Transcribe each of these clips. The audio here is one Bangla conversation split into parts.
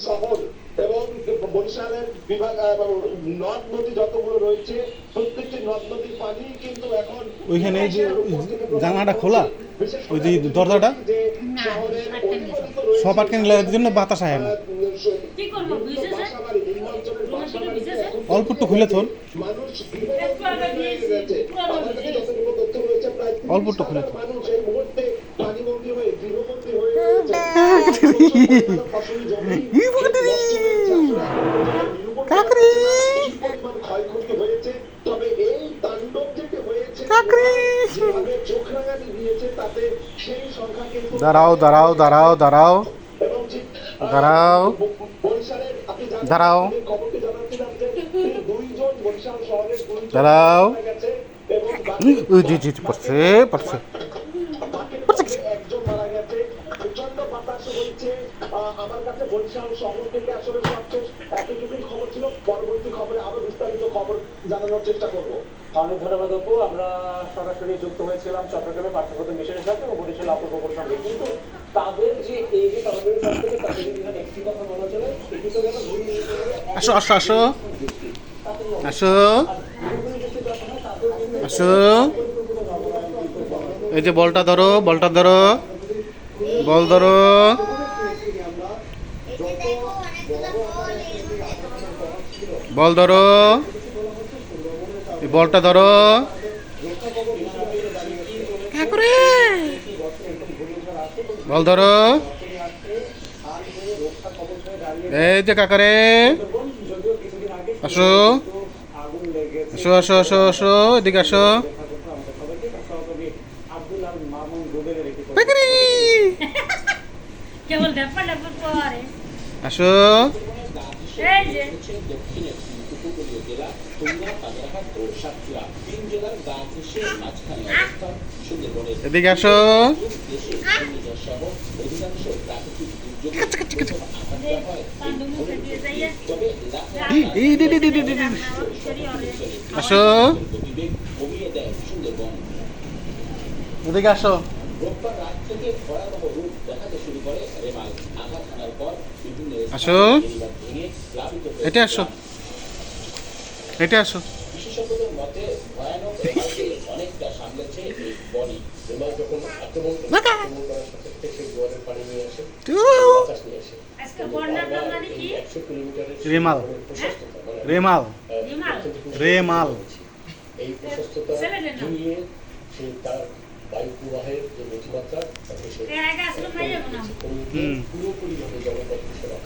শহর এবং বরিশালের বিভাগ নদ নদী যতগুলো রয়েছে প্রত্যেকটি নদ নদীর পানি কিন্তু এখন ওইখানে যে জানালাটা খোলা ওই যে দরজাটা? সব আটকে নিলে জন্য বাতাস আয় না। আহ, কি করব ভিজেছে বাসাবাড়ি, নিম্নাঞ্চলের রুমের দিকে কাকরি। কি পরিমাণ ক্ষয়ক্ষতি হয়েছে তবে এই তাণ্ডব যেটি হয়েছে কাকরি। যেভাবে চোখ রাঙানি দিয়েছে তাতে সেই সংখ্যা কিন্তু দাঁড়াও দাঁড়াও দাঁড়াও দাঁড়াও এবং যে দাঁড়াও বরিশালের আপনি জানেন, দাঁড়াও। আমি খবরটি জানাচ্ছিলাম যে এই দুইজন বরিশাল শহরের দুইজন দাঁড়াও। মারা গেছে এবং বাকি- ওই জি জি পড়ছে পড়ছে আমার কাছে বরিশাল শহর থেকে আসলে সবচেয়ে এতটুকুই খবর ছিল। পরবর্তী খবরে আরও বিস্তারিত খবর জানানোর চেষ্টা করব। অনেক ধন্যবাদ অপু আমরা সরাসরি যুক্ত হয়েছিলাম চট্টগ্রামে পাঠ্যক্রম মিশনের সাথে এবং বরিশাল অপর সঙ্গে। কিন্তু তাদের যে এই যে তহবিলের কাছ থেকে তাদের একটি কথা বলা চলে এটি তো মিনিটের আসো আসো আসো। আসো। আসো। এই যে বলটা ধরো বলটা ধরো। বল ধরো। বল ধরো। বলটা ধরো। বল ধরো। এই যে কাকারে। আসো। আসো আসো আসো আসো এদিকে আসো। আসো। এই যে দক্ষিণের উপকূলীয় জেলা খুলনা বাগেরহাট ও সাতক্ষীরা তিন জেলার গা ঘেঁষে মাঝখানে অবস্থান সুন্দরবনের এদিকে আসো দেশে ঘূর্ণিঝড় সহ অধিকাংশ প্রাকৃতিক। আসো। এদিকে আসো। রোববার রাত থেকে ভয়াবহ রূপ দেখাতে শুরু করে রেমাল। আঘাত হানার পর বিভিন্ন আসো। এটা আসো। এটা আসো। বিশেষজ্ঞদের মতে ভয়ানক অনেকটা সামলেছে এই বডি। রেমাল যখন আক্রমণ আক্রমণ করার সাথে সাথে জোয়ারের পানি নিয়ে আসে বাতাস নিয়ে আসে। আজকে বন্যার নাম মানে রেমাল। রেমাল। রেমাল? এই প্রশস্ততা। জুড়িয়ে সে তার বায়ু প্রবাহের যে নতিমাত্রা তাকে সে। পুরোপুরিভাবে।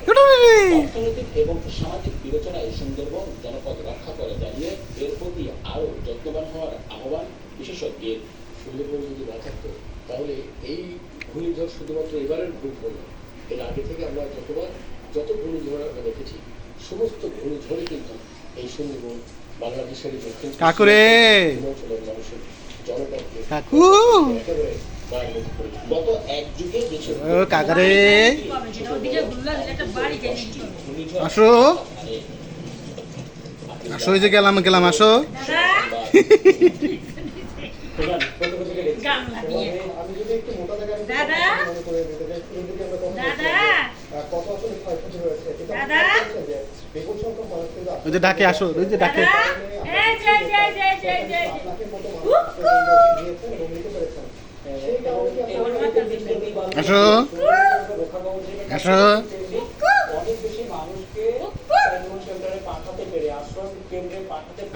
টুটুরি। অর্থনৈতিক এবং সামাজিক বিবেচনায় সুন্দরবন জনপদ রক্ষা করে জানিয়ে এর প্রতি আরও যত্নবান হওয়ার আহ্বান বিশেষজ্ঞের সুন্দরবন যদি না থাকতো তাহলে এই ঘূর্ণিঝড় শুধুমাত্র এবারের ঘূর্ণিঝড় না এর আগে থেকে আমরা যতবার যত ঘূর্ণিঝড় আমরা দেখেছি সমস্ত ঘূর্ণিঝড়ে কিন্তু এই সুন্দরবন বাংলাদেশের দক্ষিণ মানুষের কাকু ও কাকারে। আসো। আসো এই যে গেলাম গেলাম আসো। দাদা? ওই যে ডাকে আসো। ওই যে ডাকে।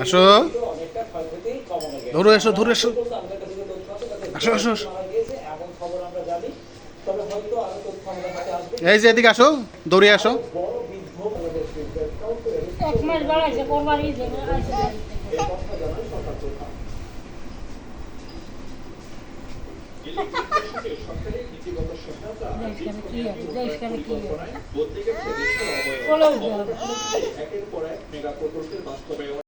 আসো। কমানো গেছে ধরো এসো ধরো এসো। আসো, আসো, আসো। এই যে এদিকে আসো দৌড়ে আসো। এক মাস বাড়াইছে কোরবানি একের পর এক মেগা প্রকল্পের বাস্তবায়ন